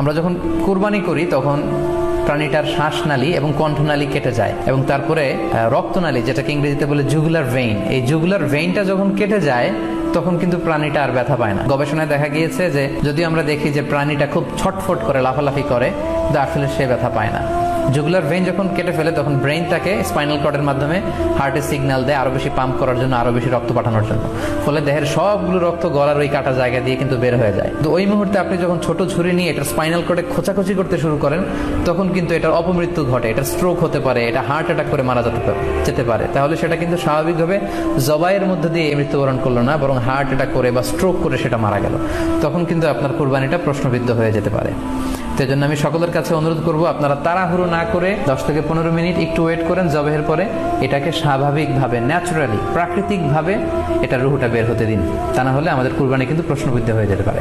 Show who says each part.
Speaker 1: আমরা যখন কুরবানি করি, তখন প্রাণীটার শ্বাসনালী এবং কণ্ঠনালী কেটে যায় এবং তারপরে রক্তনালী, যেটাকে ইংরেজিতে বলে জুগুলার ভেইন এই জুগুলার ভেইনটা যখন কেটে যায়, তখন কিন্তু প্রাণীটা আর ব্যথা পায় না। গবেষণায় দেখা গিয়েছে যে যদি আমরা দেখি যে প্রাণীটা খুব ছটফট করে, লাফালাফি করে, কিন্তু আসলে সে ব্যথা পায় না। জুগুলার ভেইন যখন কেটে ফেলে, তখন ব্রেইন তাকে স্পাইনাল কর্ডের মাধ্যমে হার্টে সিগন্যাল দেয় আরও বেশি পাম্প করার জন্য, আরও বেশি রক্ত পাঠানোর জন্য। ফলে দেহের সবগুলো রক্ত গলার ওই কাটা জায়গা দিয়ে কিন্তু বের হয়ে যায়। তো ওই মুহূর্তে আপনি যখন ছোট ছুরি নিয়ে এটার স্পাইনাল কর্ডে খোঁচাখুচি করতে শুরু করেন, তখন কিন্তু এটার অপমৃত্যু ঘটে এটা স্ট্রোক হতে পারে, এটা হার্ট অ্যাটাক করে মারা যেতে পারে যেতে পারে। তাহলে সেটা কিন্তু স্বাভাবিকভাবে জবাইয়ের মধ্যে দিয়ে মৃত্যুবরণ করল না, বরং হার্ট অ্যাটাক করে বা স্ট্রোক করে সেটা মারা গেল। তখন কিন্তু আপনার কোরবানিটা প্রশ্নবিদ্ধ হয়ে যেতে পারে। তো জন্য আমি সকলের কাছে অনুরোধ করব, আপনারা তাড়াহুড়ো না করে দশ থেকে পনেরো মিনিট একটু ওয়েট করেন জবেহের পরে এটাকে স্বাভাবিকভাবে ন্যাচুরালি প্রাকৃতিকভাবে এটা রুহুটা বের হতে দিন। তা না হলে আমাদের কুরবানি কিন্তু প্রশ্নবিদ্ধ হয়ে যেতে পারে।